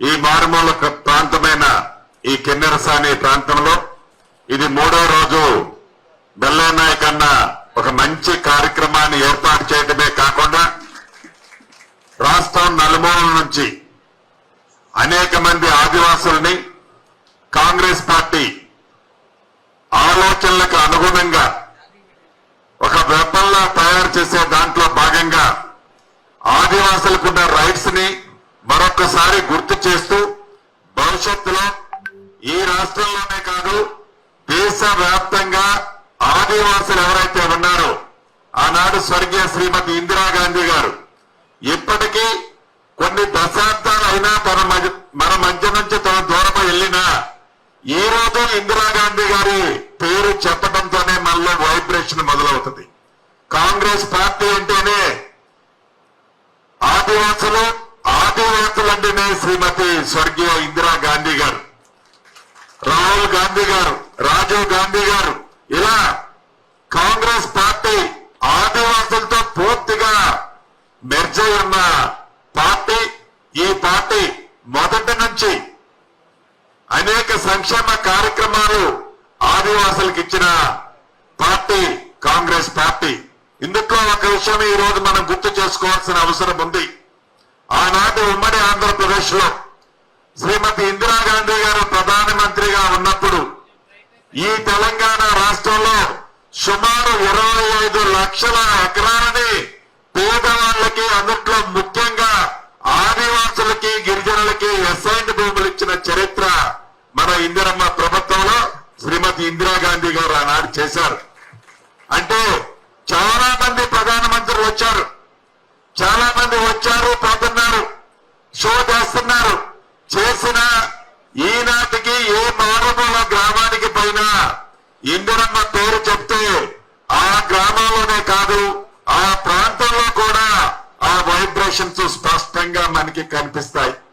ఈ మారుమూల ప్రాంతమైన ఈ కిన్నెరసాని ప్రాంతంలో ఇది మూడో రోజు బెల్లనాయక్ అన్న ఒక మంచి కార్యక్రమాన్ని ఏర్పాటు చేయడమే కాకుండా రాష్ట్రం నలుమూలల నుంచి అనేక మంది ఆదివాసుల్ని కాంగ్రెస్ పార్టీ ఆలోచనలకు అనుగుణంగా ఒక వెపన్లా తయారు చేసే దాంట్లో భాగంగా ఆదివాసులకున్న రైట్స్ని మరొకసారి గుర్తు చేస్తూ భవిష్యత్తులో ఈ రాష్ట్రంలోనే కాదు దేశ వ్యాప్తంగా ఆదివాసులు ఎవరైతే ఉన్నారో ఆనాడు స్వర్గీయ శ్రీమతి ఇందిరాగాంధీ గారు ఇప్పటికీ కొన్ని దశాబ్దాలైనా తన మధ్య మన మధ్య నుంచి తన దూరం వెళ్ళినా ఈ రోజు ఇందిరాగాంధీ గారి పేరు చెప్పడంతోనే మనలో వైబ్రేషన్ మొదలవుతుంది. కాంగ్రెస్ పార్టీ అంటేనే ఆదివాసులు ఆదివాసులు శ్రీమతి స్వర్గీయ ఇందిరా గాంధీ గారు. రాహుల్ గాంధీ గారు రాజీవ్ గాంధీ గారు ఇలా కాంగ్రెస్ పార్టీ ఆదివాసులతో పూర్తిగా మెర్జై ఉన్న పార్టీ ఈ పార్టీ మొదటి నుంచి అనేక సంక్షేమ కార్యక్రమాలు ఆదివాసులకు ఇచ్చిన పార్టీ కాంగ్రెస్ పార్టీ. ఇందులో ఒక విషయం ఈ రోజు మనం గుర్తు చేసుకోవాల్సిన అవసరం ఉంది. ఆనాటి ఉమ్మడి ఆంధ్రప్రదేశ్లో శ్రీమతి ఇందిరాగాంధీ గారు ప్రధానమంత్రిగా ఉన్నప్పుడు ఈ తెలంగాణ రాష్ట్రంలో సుమారు ఇరవై ఐదు లక్షల ఎకరాలని పేదవాళ్ళకి అందుట్లో ముఖ్యంగా ఆదివాసులకి గిరిజనులకి ఎస్ఐన్ భూములు ఇచ్చిన చరిత్ర మన ఇందిరమ్మ ప్రభుత్వంలో శ్రీమతి ఇందిరాగాంధీ గారు ఆనాడు చేశారు. అంటే చాలా మంది ప్రధానమంత్రులు వచ్చారు. చాలా మంది వచ్చారు షో చేస్తున్నారు. చేసిన ఈనాటికి ఏ మారుమూల గ్రామానికి పైన ఇందిరమ్మ పేరు చెప్తే ఆ గ్రామంలోనే కాదు ఆ ప్రాంతంలో కూడా ఆ వైబ్రేషన్స్ స్పష్టంగా మనకి కనిపిస్తాయి.